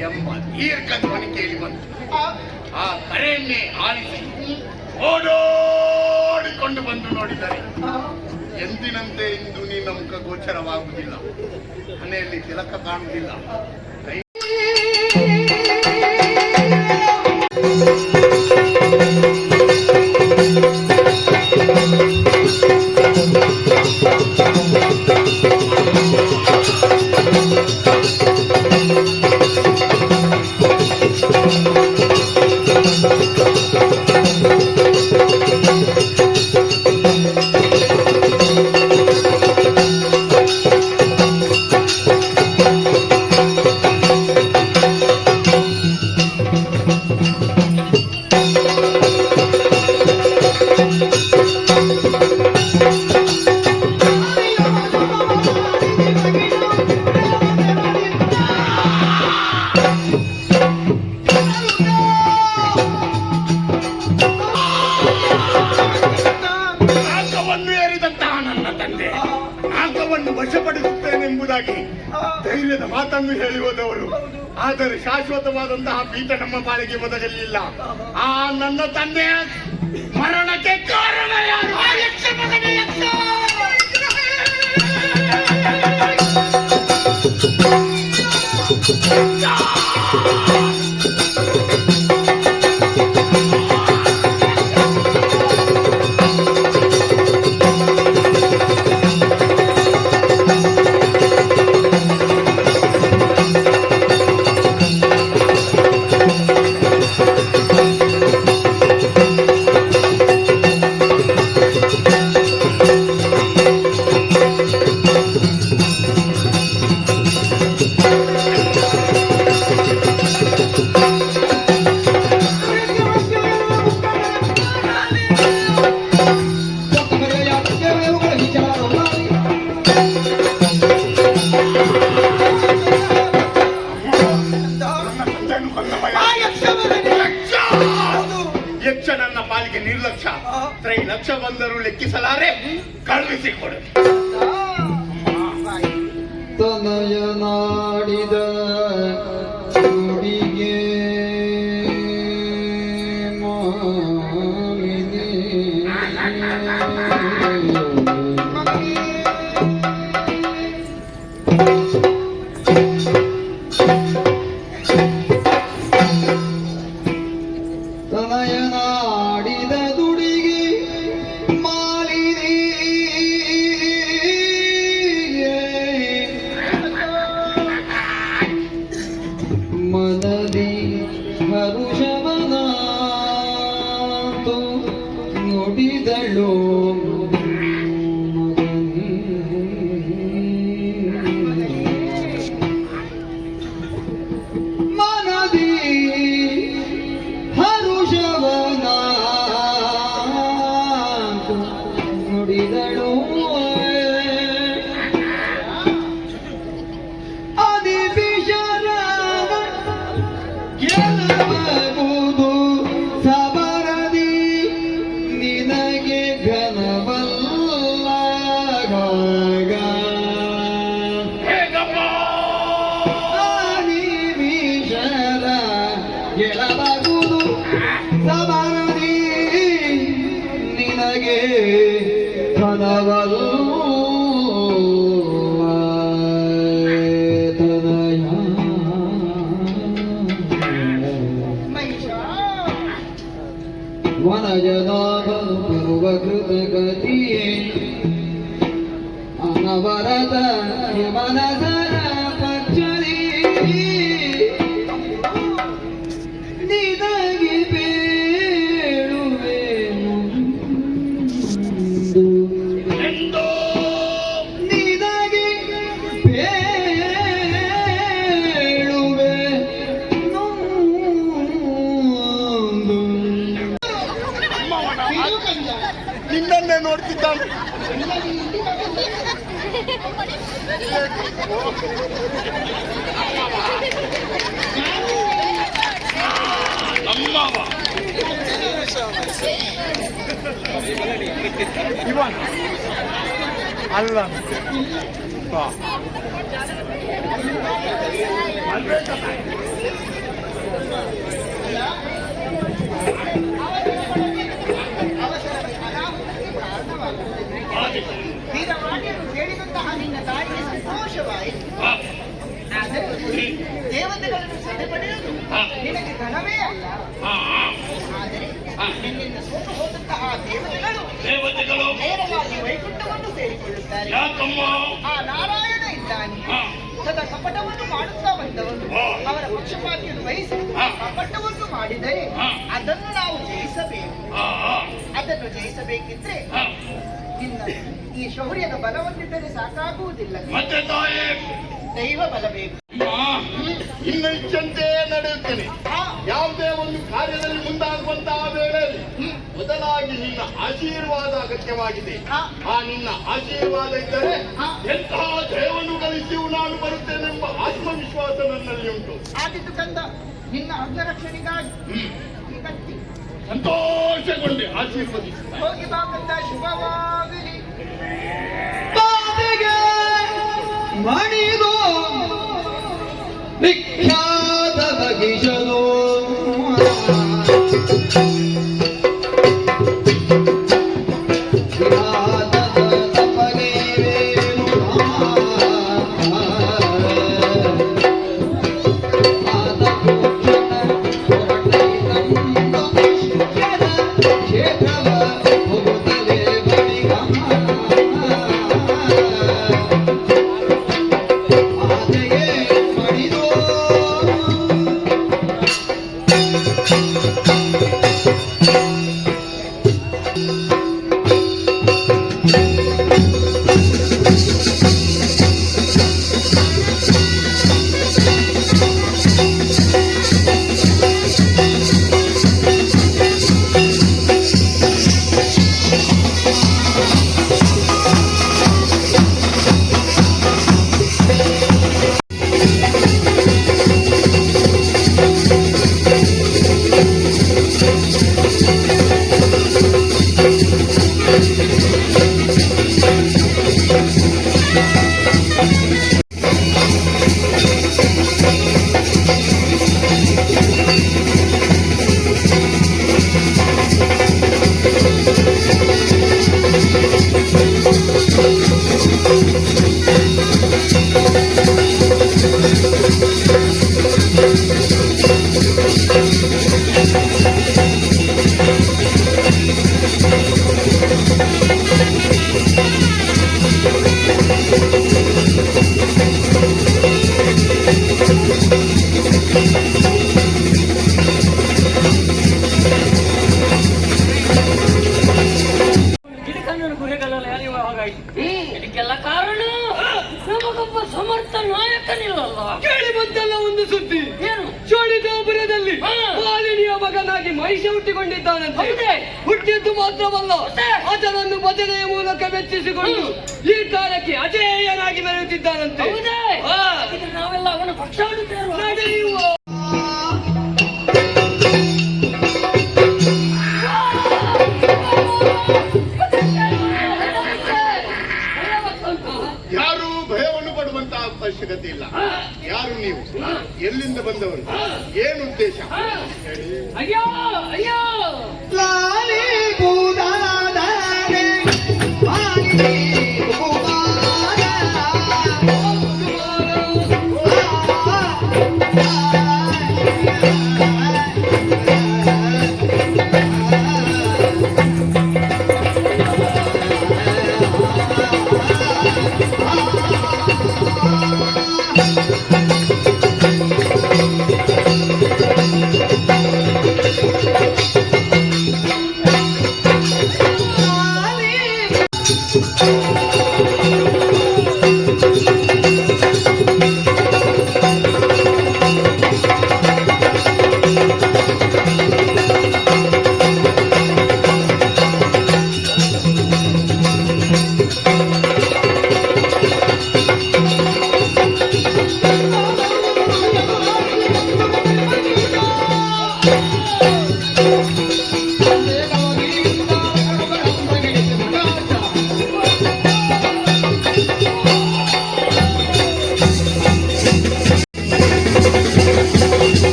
ಎಂಬ ದೀರ್ಘ ಧ್ವನಿ ಕೇಳಿ ಬಂತು. ಆ ಕರೆಯನ್ನೇ ಆಲಿಸಿ ಓಡೋಡಿಕೊಂಡು ಬಂದು ನೋಡಿದರೆ ಎಂದಿನಂತೆ ಇಂದು ನೀನು ಗೋಚರವಾಗುವುದಿಲ್ಲ. ಮನೆಯಲ್ಲಿ ತಿಲಕ ಕಾಣುವುದಿಲ್ಲ. ನಮ್ಮ ಪಾಲಿಗೆ ಒದಗಲಿಲ್ಲ ಆ ನನ್ನ ತಂದೆಯ ನಿನ್ನ ತಾಯಿಗೆ ಸಂತೋಷವಾಯಿತು ದೇವತೆಗಳನ್ನು ಸದೆ ಪಡೆಯುವುದು ನಿನಗೆ ಘನವೇ ಅಲ್ಲ. ಆದರೆ ನಿನ್ನಿಂದ ಸೋತು ಹೋದಂತಹ ದೇವತೆಗಳು ದೇವತೆಗಳು ನೇರವಾಗಿ ವೈಕುಂಠವನ್ನು ಸೇರಿಕೊಳ್ಳುತ್ತಾರೆ ಆ ನಾರಾಯಣ ಇದ್ದಾನೆ ಸದಾ ಕಪಟವನ್ನು ಮಾಡುತ್ತಾ ಬಂದವನು. ಅವರ ಪಕ್ಷಪಾತಿಯನ್ನು ವಹಿಸಿ. ಕಪಟವನ್ನು ಮಾಡಿದರೆ ಅದನ್ನು ನಾವು ಜಯಿಸಬೇಕು ಅದನ್ನು ಜಯಿಸಬೇಕಿದ್ರೆ. ನಿನ್ನ ಈ ಶೌರ್ಯದ ಬಲವನ್ನಿದ್ದರೆ ಸಾಕಾಗುವುದಿಲ್ಲ. ಮತ್ತೆ ತಾಯಿ. ದೈವ ಬಲ ಬೇಕು. ಇನ್ನು ಇಚ್ಛಂತೆ ನಡೆಯುತ್ತೇನೆ. ಯಾವುದೇ ಒಂದು ಕಾರ್ಯದಲ್ಲಿ ಮುಂದಾಗುವಂತಹ ವೇಳೆಯಲ್ಲಿ ಮೊದಲಾಗಿ ನಿನ್ನ ಆಶೀರ್ವಾದ ಅಗತ್ಯವಾಗಿದೆ. ಆ, ನಿನ್ನ ಆಶೀರ್ವಾದ ಇದ್ದರೆ. ಎಂತಹ ದೇವನು ಕಲಿಸಿಯೂ ನಾನು ಬರುತ್ತೇನೆಂಬ ಆತ್ಮವಿಶ್ವಾಸ ನನ್ನಲ್ಲಿ ಉಂಟು. ಆದಿತ್ತು ಕಂದ ನಿನ್ನ ಅಂಗರಕ್ಷಣೆಗಾಗಿ ಸಂತೋಷಗೊಂಡೆ ಆಶೀರ್ವದಿಸಿ. ಹೋಗಿ ಬಾ ಕಂದ ಮಾಡಿ ಪಡುವಂತ ಅವಶ್ಯಕತೆ ಇಲ್ಲ. ಯಾರು ನೀವು? ಎಲ್ಲಿಂದ ಬಂದವರು? ಏನು ಉದ್ದೇಶ? ಅಯ್ಯೋ ಅಯ್ಯೋ! ಲಾಲಿ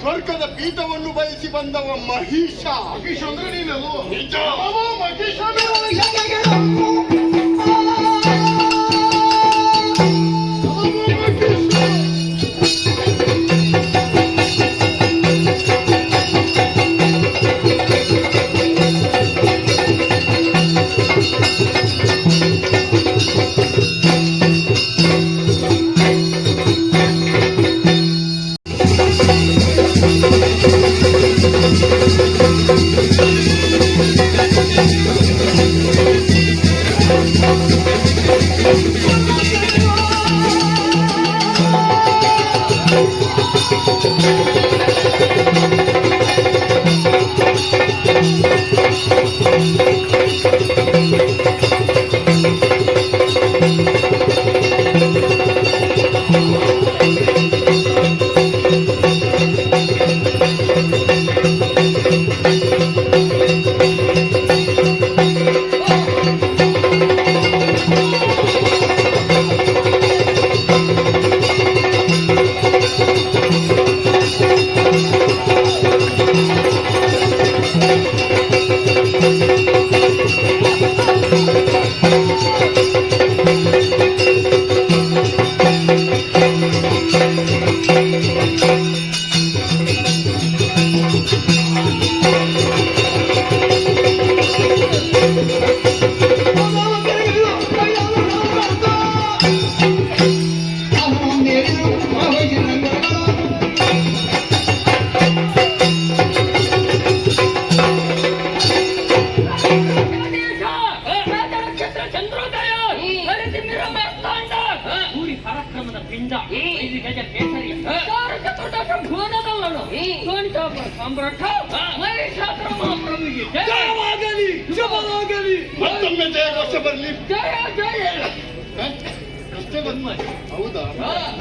ಸ್ವರ್ಗದ ಪೀಠವನ್ನು ಬಯಸಿ ಬಂದವ ಮಹಿಷ. ಮಹಿಷ ಅಂದ್ರೆ ನೀನು ನಿಜ. ಮಹಿಷ ಸಾಮ್ರಾಟ? ಮಹಿಷಾಸುರ ಮಹಾಪ್ರಭುವಿಗೆ ಜಯ! ಜಯವಾಗಲಿ ಶುಭವಾಗಲಿ ಮತ್ತೊಮ್ಮೆ ಜಯ ವರ್ಷ ಬರಲಿ. ಜಯ ಜಯ! ಅಷ್ಟೇ ಬಂದ್ ಮಾಡಿ. ಹೌದಾ?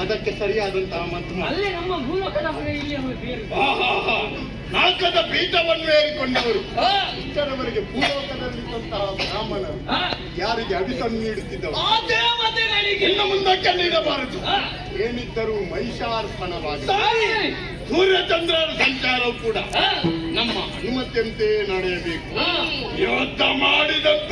ಅದಕ್ಕೆ ಸರಿಯಾದಂತಹ ಮತ್ತು ಅಲ್ಲೇ ನಮ್ಮ ಭೂಲೋಕದ ಹೊರೆ ಇಲ್ಲಿ ಅವರು ಬೇರೆ. ನಾಲ್ಕದ ಪೀಠವನ್ನು ಏರಿಕೊಂಡವರು. ಇಷ್ಟರವರೆಗೆ ಭೂಲೋಕದಲ್ಲಿದ್ದಂತಹ ಬ್ರಾಹ್ಮಣರು ಯಾರಿಗೆ ಅಡಿತನ್ನು ನೀಡುತ್ತಿದ್ದವರು? ಇನ್ನು ಮುಂದಕ್ಕೆ ನೀಡಬಾರದು. ಏನಿದ್ದರೂ ಮಹಿಷಾರ್ಪಣವಾಗಿ. ಸೂರ್ಯಚಂದ್ರರ ಸಂಚಾರವು ಕೂಡ ನಮ್ಮ ಅನುಮತಿಯಂತೆ ನಡೆಯಬೇಕು. ಯೋಧ ಮಾಡಿದಂತ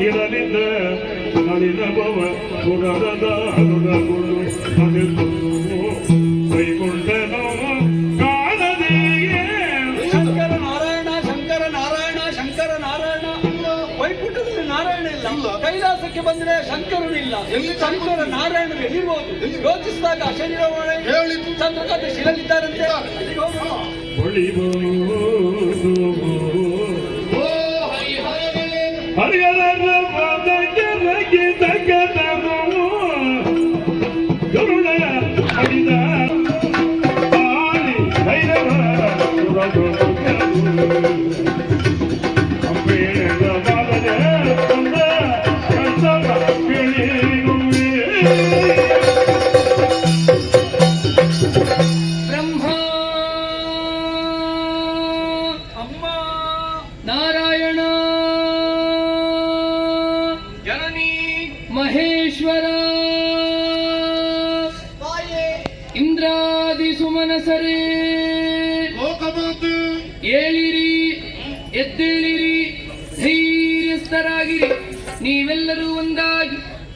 ಇರಲಿದ್ದ ನಳಿನ ಭವ ಪುರದ ಹರುಡಗುಳು ಅನಿಲು ಕೈಗೊಂಡನು ಶಂಕರ ನಾರಾಯಣ ಶಂಕರ ನಾರಾಯಣ ಶಂಕರ ನಾರಾಯಣ ವೈಕುಂಠದಲ್ಲಿ ನಾರಾಯಣ ಇಲ್ಲ. ಕೈಲಾಸಕ್ಕೆ ಬಂದ್ರೆ ಶಂಕರನು ಇಲ್ಲ. ಶಂಕರ ನಾರಾಯಣ ಎಲ್ಲಿರ್ಬೋದು ಯೋಚಿಸಿದಾಗ ಶರೀರ. ಚಂದ್ರಕಾಂತ ಶಿಲಲಿದ್ದಾರಂತೆ ಅಲ್ಲಿಗೆ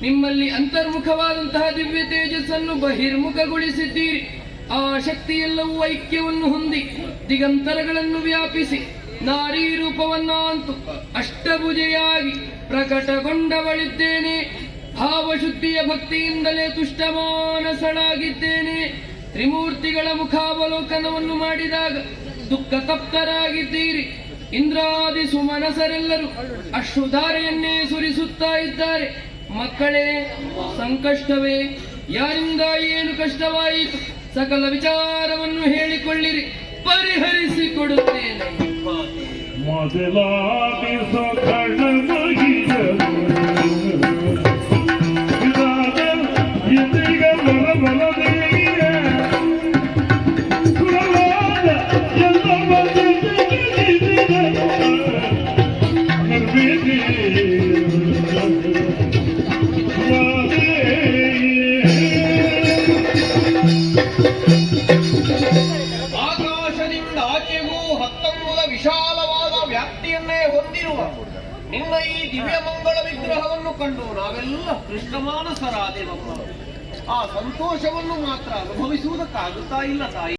ನಿಮ್ಮಲ್ಲಿ ಅಂತರ್ಮುಖವಾದಂತಹ ದಿವ್ಯ ತೇಜಸ್ಸನ್ನು ಬಹಿರ್ಮುಖಗೊಳಿಸಿದ್ದೀರಿ. ಆ ಶಕ್ತಿಯೆಲ್ಲವೂ ಐಕ್ಯವನ್ನು ಹೊಂದಿ ದಿಗಂತರಗಳನ್ನು ವ್ಯಾಪಿಸಿ ನಾರೀ ರೂಪವನ್ನಾಂತು ಅಷ್ಟಭುಜೆಯಾಗಿ ಪ್ರಕಟಗೊಂಡವಳಿದ್ದೇನೆ. ಭಾವಶುದ್ಧಿಯ ಭಕ್ತಿಯಿಂದಲೇ ತುಷ್ಟಮಾನಸಳಾಗಿದ್ದೇನೆ. ತ್ರಿಮೂರ್ತಿಗಳ ಮುಖಾವಲೋಕನವನ್ನು ಮಾಡಿದಾಗ ದುಃಖ ತಪ್ತರಾಗಿದ್ದೀರಿ ಇಂದ್ರಾದಿ ಸುಮನಸರೆಲ್ಲರೂ ಅಶ್ರುಧಾರೆಯನ್ನೇ ಸುರಿಸುತ್ತಾ ಇದ್ದಾರೆ. ಮಕ್ಕಳೇ ಸಂಕಷ್ಟವೇ ಯಾರಿಂದ ಏನು ಕಷ್ಟವಾಯಿತು? ಸಕಲ ವಿಚಾರವನ್ನು ಹೇಳಿಕೊಳ್ಳಿರಿ ಪರಿಹರಿಸಿಕೊಡುತ್ತೇನೆ. ಮೊದಲಾದಿಸ ನಾವೆಲ್ಲ ಮಕ್ಕಳು ಆ ಸಂತೋಷವನ್ನು ಮಾತ್ರ ಅನುಭವಿಸುವುದಕ್ಕಾಗುತ್ತಾ ಇಲ್ಲ ತಾಯಿ?